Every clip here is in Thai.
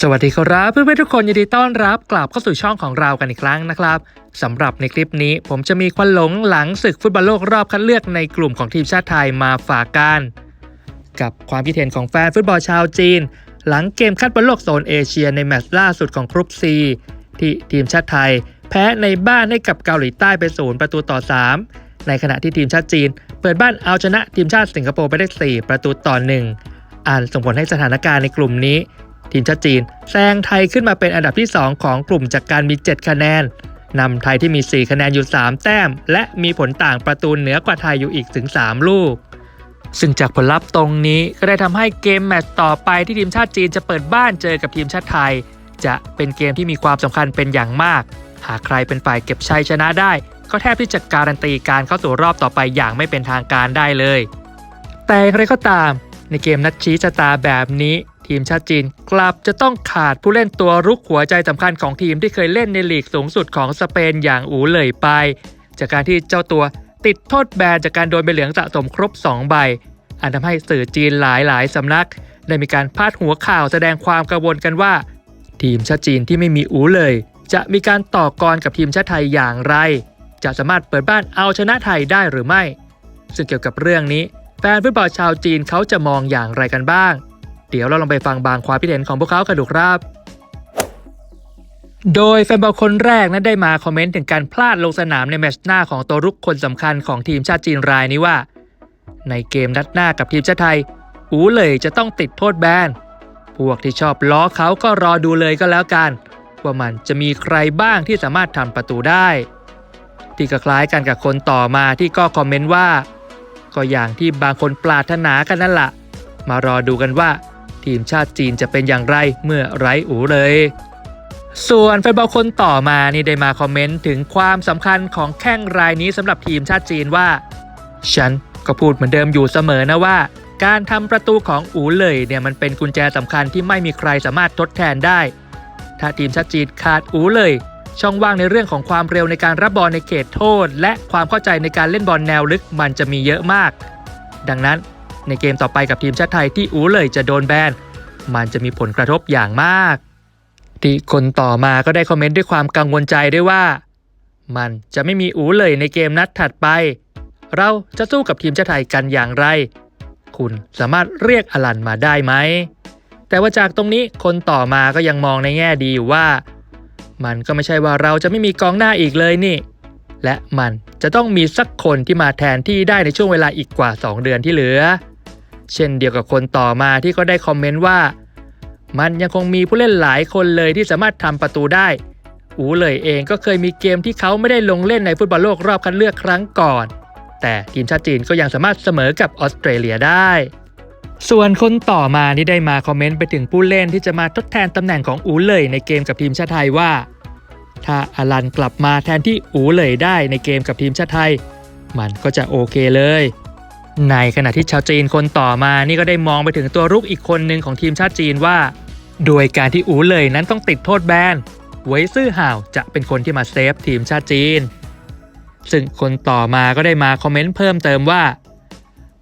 สวัสดีครับเพื่อนๆทุกคนยินดีต้อนรับกลับเข้าสู่ช่องของเรากันอีกครั้งนะครับสำหรับในคลิปนี้ผมจะมีควันหลงหลังศึกฟุตบอลโลกรอบคัดเลือกในกลุ่มของทีมชาติไทยมาฝากกัน กับความคิดเห็นของแฟนฟุตบอลชาวจีน หลังเกมคัดบอลโลกโซนเอเชียในแมตช์ล่าสุดของกรุ๊ปซีที่ทีมชาติไทย แพ้ในบ้านให้กับเกาหลีใต้ไปศูนย์ประตูต่อ 3 ในขณะที่ทีมชาติจีน เปิดบ้านเอาชนะทีมชาติสิงคโปร์ไปได้ 4 ประตูต่อ 1อ่านส่งผลให้สถานการณ์ในกลุ่มนี้ ทีมชาติจีนแซงไทยขึ้นมาเป็นอันดับที่ 2 ของกลุ่มจากการมี 7 คะแนนนำไทยที่มี 4 คะแนนอยู่ 3 แต้ม และมีผลต่างประตูเหนือกว่าไทยอยู่อีกถึง 3 ลูก ซึ่งจากผลลัพธ์ตรงนี้ก็ได้ทำให้เกมแมตช์ต่อไปที่ทีมชาติจีนจะเปิดบ้านเจอกับทีมชาติไทย จะเป็นเกมที่มีความสำคัญเป็นอย่างมาก หากใครเป็นฝ่ายเก็บชัยชนะได้ ก็แทบที่จะการันตีการเข้าสู่รอบต่อไปอย่างไม่เป็นทางการได้เลย แต่อย่างไรก็ตาม ในเกมนัดชี้ชะตาแบบนี้ ทีมชาติจีน กลับจะต้องขาดผู้เล่นตัวรุกหัวใจสำคัญของทีมที่เคยเล่นในลีกสูงสุดของสเปนอย่างอูเหลยไป จากการที่เจ้าตัวติดโทษแบนจากการโดนใบเหลืองสะสมครบ 2 ใบ อันทำให้สื่อจีนหลายๆสำนัก ได้มีการพาดหัวข่าวแสดงความกังวลกันว่า ทีมชาติจีนที่ไม่มีอูเลย จะมีการต่อกรกับทีมชาติไทยอย่างไร จะสามารถเปิดบ้านเอาชนะไทยได้หรือไม่ ซึ่งเกี่ยวกับเรื่องนี้ แฟนฟุตบอลชาวจีนเขาจะมองอย่างไรกันบ้าง เดี๋ยวเราลองไปฟังบางความคิดเห็นของพวกเขากันดูครับ โดยแฟนบอลคนแรกนั้นได้มาคอมเมนต์ถึงการพลาดลงสนามในแมตช์หน้าของตัวรุกคนสำคัญของทีมชาติจีนรายนี้ว่า ในเกมนัดหน้ากับทีมชาติไทย อูเลยจะต้องติดโทษแบน พวกที่ชอบล้อเขาก็รอดูเลยก็แล้วกัน ว่ามันจะมีใครบ้างที่สามารถทำประตูได้ ที่ก็คล้ายกันกับคนต่อมาที่ก็คอมเมนต์ว่า ก็อย่างที่บางคนปรารถนากันนั่นแหละมารอดูกันว่า ทีมชาติจีนจะเป็นอย่างไรเมื่อไร้อูเลย ส่วนแฟนบอลคนต่อมานี่ได้มาคอมเมนต์ถึงความสำคัญของแข้งรายนี้สำหรับทีมชาติจีนว่า ฉันก็พูดเหมือนเดิมอยู่เสมอนะว่า การทำประตูของอูเลยเนี่ยมันเป็นกุญแจสำคัญที่ไม่มีใครสามารถทดแทนได้ ถ้าทีมชาติจีนขาดอูเลยช่องว่างในเรื่องของความเร็วในการรับบอลในเขตโทษ และความเข้าใจในการเล่นบอลแนวลึกมันจะมีเยอะมาก ดังนั้น ในเกมต่อไปกับทีมชาติไทยที่อูเลยจะโดนแบน มันจะมีผลกระทบอย่างมากที่คนต่อมาก็ได้คอมเมนต์ด้วยความกังวลใจด้วยว่า มันจะไม่มีอูเลยในเกมนัดถัดไป เราจะสู้กับทีมชาติไทยกันอย่างไร คุณสามารถเรียกอลันมาได้ไหม แต่ว่าจากตรงนี้คนต่อมาก็ยังมองในแง่ดีอยู่ว่า มันก็ไม่ใช่ว่าเราจะไม่มีกองหน้าอีกเลยนี่ และมันจะต้องมีสักคนที่มาแทนที่ได้ในช่วงเวลาอีกกว่า 2 เดือนที่เหลือ เช่นเดียวกับคนต่อมาที่ก็ได้คอมเมนต์ว่า มันยังคงมีผู้เล่นหลายคนเลยที่สามารถทำประตูได้ อูเลยเองก็เคยมีเกมที่เขาไม่ได้ลงเล่นในฟุตบอลโลกรอบคัดเลือกครั้งก่อน แต่ทีมชาติจีนก็ยังสามารถเสมอกับออสเตรเลียได้ ส่วนคนต่อมานี่ได้มาคอมเมนต์ไปถึงผู้เล่นที่จะมาทดแทนตำแหน่งของอูเลยในเกมกับทีมชาติไทยว่า ถ้าอลันกลับมาแทนที่อูเลยได้ในเกมกับทีมชาติไทย มันก็จะโอเคเลย ในขณะที่ชาวจีนคนต่อมานี่ก็ได้มองไปถึงตัวรุกอีกคนหนึ่งของทีมชาติจีนว่า โดยการที่อูเลยนั้นต้องติดโทษแบนไว้ซื่อห่าวจะเป็นคนที่มาเซฟทีมชาติจีน ซึ่งคนต่อมาก็ได้มาคอมเมนต์เพิ่มเติมว่า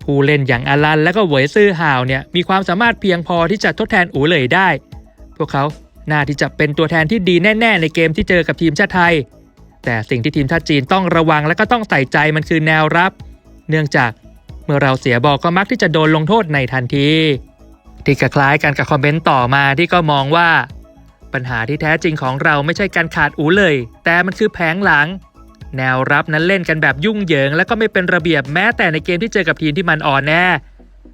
ผู้เล่นอย่างอาลันและก็เหวยซื่อห่าวเนี่ยมีความสามารถเพียงพอที่จะทดแทนอูเลยได้ พวกเขาน่าที่จะเป็นตัวแทนที่ดีแน่ ๆ ในเกมที่เจอกับทีมชาติไทย แต่สิ่งที่ทีมชาติจีนต้องระวังและก็ต้องใส่ใจมันคือแนวรับ เนื่องจาก เมื่อเราเสียบอลก็มักที่จะโดนลงโทษในทันที ที่คล้ายกันกับคอมเมนต์ต่อมาที่ก็มองว่า ปัญหาที่แท้จริงของเราไม่ใช่การขาดอูเลย แต่มันคือแผงหลัง แนวรับนั้นเล่นกันแบบยุ่งเหยิง และก็ไม่เป็นระเบียบแม้แต่ในเกมที่เจอกับทีมที่มันอ่อนแน่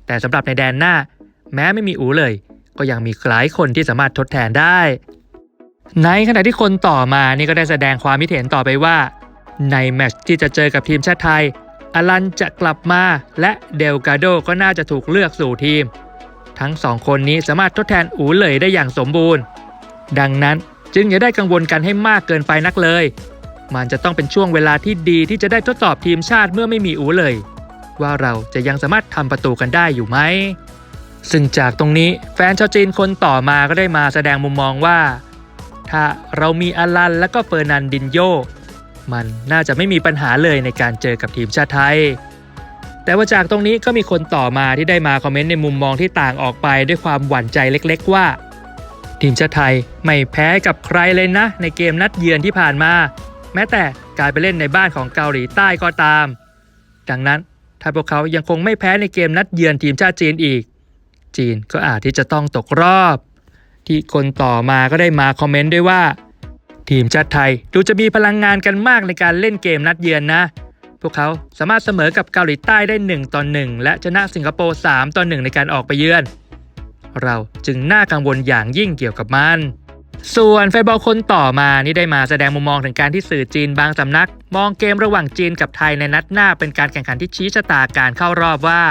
แต่สำหรับในแดนหน้า แม้ไม่มีอูเลย ก็ยังมีหลายคนที่สามารถทดแทนได้ ในขณะที่คนต่อมานี่ก็ได้แสดงความคิดเห็นต่อไปว่า ในแมตช์ที่จะเจอกับทีมชาติไทย อลันจะกลับมาและเดลกาโดก็น่าจะถูกเลือกสู่ทีม ทั้งสองคนนี้สามารถทดแทนอูเลยได้อย่างสมบูรณ์ ดังนั้นจึงอย่าได้กังวลกันให้มากเกินไปนักเลย มันจะต้องเป็นช่วงเวลาที่ดีที่จะได้ทดสอบทีมชาติเมื่อไม่มีอูเลย ว่าเราจะยังสามารถทำประตูกันได้อยู่ไหม ซึ่งจากตรงนี้แฟนชาวจีนคนต่อมาก็ได้มาแสดงมุมมองว่า ถ้าเรามีอลันและก็เฟอร์นันดินโย มันน่าจะไม่มีปัญหาเลยในการเจอกับทีมชาติไทย แต่ว่าจากตรงนี้ก็มีคนต่อมาที่ได้มาคอมเมนต์ในมุมมองที่ต่างออกไปด้วยความหวั่นใจเล็กๆว่า ทีมชาติไทยไม่แพ้กับใครเลยนะ ในเกมนัดเยือนที่ผ่านมา แม้แต่การไปเล่นในบ้านของเกาหลีใต้ก็ตาม ดังนั้นถ้าพวกเขายังคงไม่แพ้ในเกมนัดเยือนทีมชาติจีนอีก จีนก็อาจที่จะต้องตกรอบ ที่คนต่อมาก็ได้มาคอมเมนต์ด้วยว่า ทีมชาติไทย ดูจะมีพลังงานกันมากในการเล่นเกมนัดเยือนนะ พวกเขาสามารถเสมอกับเกาหลีใต้ได้1ต่อ1และชนะสิงคโปร์3ต่อ1ในการออกไปเยือน เราจึงน่ากังวลอย่างยิ่งเกี่ยวกับมันส่วนแฟนบอลคนต่อมานี่ได้มาแสดงมุมมองถึงการที่สื่อจีนบางสำนัก มองเกมระหว่างจีนกับไทยในนัดหน้าเป็นการแข่งขันที่ชี้ชะตาการเข้ารอบว่า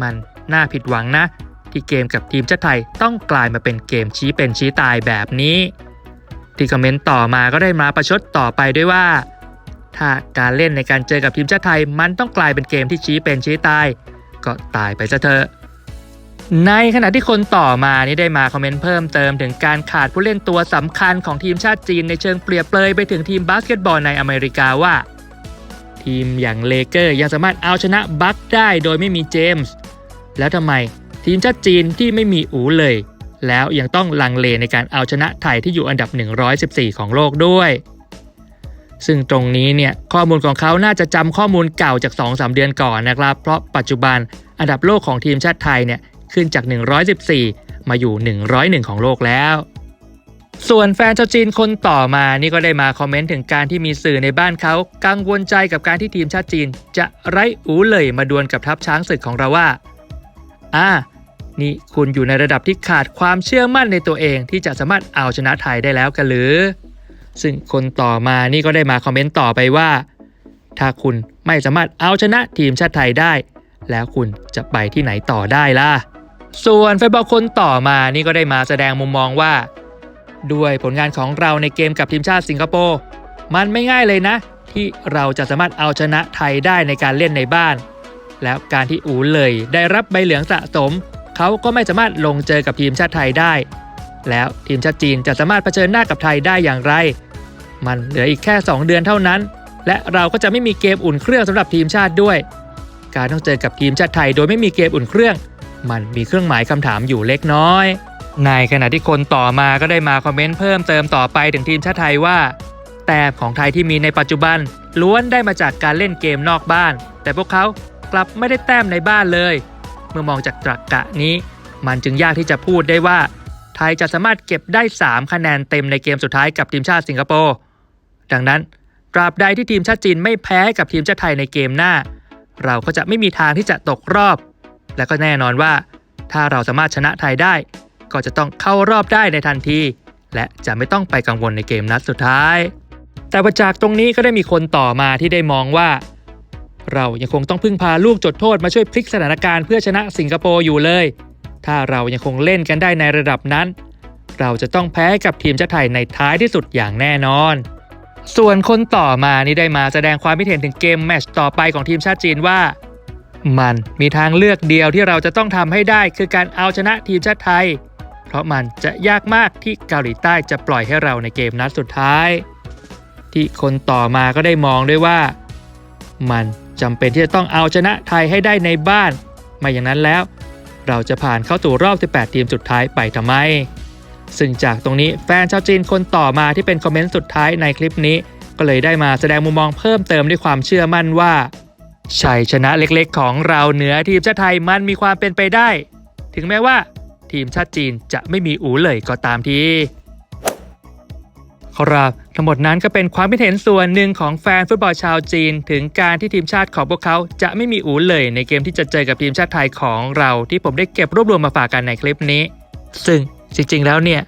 มันน่าผิดหวังนะ ที่เกมกับทีมชาติไทยต้องกลายมาเป็นเกมชี้เป็นชี้ตายแบบนี้ ที่คอมเมนต์ต่อมาก็ได้มาประชดต่อไปด้วยว่า ถ้าการเล่นในการเจอกับทีมชาติไทย มันต้องกลายเป็นเกมที่ชี้เป็นชี้ตาย ก็ตายไปซะเถอะในขณะที่คนต่อมานี่ได้มาคอมเมนต์เพิ่มเติมถึงการขาดผู้เล่นตัวสำคัญของทีมชาติจีนในเชิงเปรียบเปรยไปถึงทีมบาสเกตบอลในอเมริกาว่า ทีมอย่างเลเกอร์ยังสามารถเอาชนะบัคได้โดยไม่มีเจมส์แล้วทำไมทีมชาติจีนที่ไม่มีอูเลย แล้วยังต้องลังเลในการเอาชนะไทยที่อยู่อันดับ 114 ของโลกด้วย ซึ่งตรงนี้เนี่ยข้อมูลของเขาน่าจะจำข้อมูลเก่าจาก 2-3 เดือนก่อนนะครับ เพราะปัจจุบันอันดับโลกของทีมชาติไทยเนี่ยขึ้นจาก 114 มาอยู่ 101 ของโลกแล้ว ส่วนแฟนชาวจีนคนต่อมานี่ก็ได้มาคอมเมนต์ถึงการที่มีสื่อในบ้านเขากังวลใจกับการที่ทีมชาติจีน จะไร้อูเลยมาดวลกับทัพช้างศึกของเราว่า อ่า นี่คุณอยู่ในระดับที่ขาดความเชื่อมั่นในตัวเองที่จะสามารถเอาชนะไทยได้แล้วกันหรือ ซึ่งคนต่อมานี่ก็ได้มาคอมเมนต์ต่อไปว่า ถ้าคุณไม่สามารถเอาชนะทีมชาติไทยได้ แล้วคุณจะไปที่ไหนต่อได้ล่ะ ส่วนแฟนบอลคนต่อมานี่ก็ได้มาแสดงมุมมองว่า ด้วยผลงานของเราในเกมกับทีมชาติสิงคโปร์มันไม่ง่ายเลยนะ ที่เราจะสามารถเอาชนะไทยได้ในการเล่นในบ้าน แล้วการที่อูเลยได้รับใบเหลืองสะสม เขาก็ไม่สามารถลงเจอกับทีมชาติไทยได้ แล้วทีมชาติจีนจะสามารถเผชิญหน้ากับไทยได้อย่างไร มันเหลืออีกแค่ 2 เดือนเท่านั้น และเราก็จะไม่มีเกมอุ่นเครื่องสำหรับทีมชาติด้วย การต้องเจอกับทีมชาติไทยโดยไม่มีเกมอุ่นเครื่อง มันมีเครื่องหมายคำถามอยู่เล็กน้อย ในขณะที่คนต่อมาก็ได้มาคอมเมนต์เพิ่มเติมต่อไปถึงทีมชาติไทยว่า แต้มของไทยที่มีในปัจจุบันล้วนได้มาจากการเล่นเกมนอกบ้าน แต่พวกเขากลับไม่ได้แต้มในบ้านเลย เมื่อมองจากตรรกกะนี้ มันจึงยากที่จะพูดได้ว่า ไทยจะสามารถเก็บได้ 3 คะแนนเต็มในเกมสุดท้ายกับทีมชาติสิงคโปร์ดังนั้นตราบใดที่ทีมชาติจีนไม่แพ้กับทีมชาติไทยในเกมหน้า เราก็จะไม่มีทางที่จะตกรอบ และก็แน่นอนว่า ถ้าเราสามารถชนะไทยได้ ก็จะต้องเข้ารอบได้ในทันที และจะไม่ต้องไปกังวลในเกมนัดสุดท้าย แต่ว่าจากตรงนี้ก็ได้มีคนต่อมาที่ได้มองว่า เรายังคงต้องพึ่งพาลูกจดโทษมาช่วยพลิกสถานการณ์เพื่อชนะสิงคโปร์อยู่เลย ถ้าเรายังคงเล่นกันได้ในระดับนั้น เราจะต้องแพ้กับทีมชาติไทยในท้ายที่สุดอย่างแน่นอน ส่วนคนต่อมานี่ได้มาแสดงความคิดเห็นถึงเกมแมตช์ต่อไปของทีมชาติจีนว่า มันมีทางเลือกเดียวที่เราจะต้องทำให้ได้คือการเอาชนะทีมชาติไทย เพราะมันจะยากมากที่เกาหลีใต้จะปล่อยให้เราในเกมนัดสุดท้าย ที่คนต่อมาก็ได้มองด้วยว่า มัน จำเป็นที่จะต้องเอาชนะไทยให้ได้ในบ้าน ไม่อย่างนั้นแล้ว เราจะผ่านเข้าสู่รอบ 18 ทีมสุดท้ายไปทำไม ซึ่งจากตรงนี้แฟนชาวจีนคนต่อมาที่เป็นคอมเมนต์สุดท้ายในคลิปนี้ ก็เลยได้มาแสดงมุมมองเพิ่มเติมด้วยความเชื่อมั่นว่าชัยชนะเล็กๆ ของเราเหนือทีมชาติไทยมันมีความเป็นไปได้ ถึงแม้ว่า ทีมชาติจีนจะไม่มีอูเลยก็ตามที ครับทั้งหมดนั้นก็เป็นความคิดเห็นส่วนหนึ่งของแฟนฟุตบอลชาวจีน ถึงการที่ทีมชาติของพวกเขาจะไม่มีอูเลยในเกมที่จะเจอกับทีมชาติไทยของเรา ที่ผมได้เก็บรวบรวมมาฝากกันในคลิปนี้ ซึ่งจริงๆ แล้วเนี่ย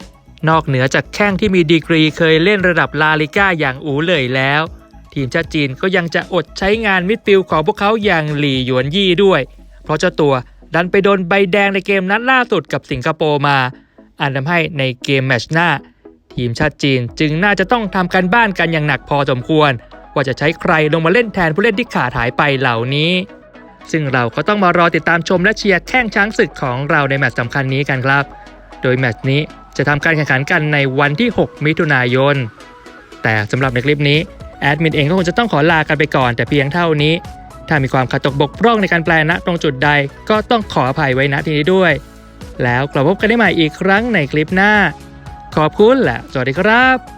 นอกเหนือจากแข้งที่มีดีกรีเคยเล่นระดับลาลิก้าอย่างอูเลยแล้ว ทีมชาติจีนก็ยังจะอดใช้งานมิดฟิลด์ของพวกเขาอย่างหลี่หยวนยี่ด้วย เพราะเจ้าตัวดันไปโดนใบแดงในเกมนัดล่าสุดกับสิงคโปร์มาอันทำให้ในเกมแมตช์หน้า ทีมชาติจีนจึงน่าจะต้องทำการบ้านกันอย่างหนักพอสมควร ว่าจะใช้ใครลงมาเล่นแทนผู้เล่นที่ขาดหายไปเหล่านี้ ซึ่งเราก็ต้องมารอติดตามชมและเชียร์แข้งช้างศึกของเราในแมตช์สำคัญนี้กันครับ โดยแมตช์นี้จะทำการแข่งขันกันในวันที่ 6 มิถุนายน แต่สำหรับในคลิปนี้แอดมินเองก็คงจะต้องขอลากันไปก่อนแต่เพียงเท่านี้ ถ้ามีความขัดตกบกพร่องในการแปลณตรงจุดใดก็ต้องขออภัยไว้ณที่นี้ด้วย แล้วกลับพบกันได้ใหม่อีกครั้งในคลิปหน้า ขอบคุณและสวัสดีครับ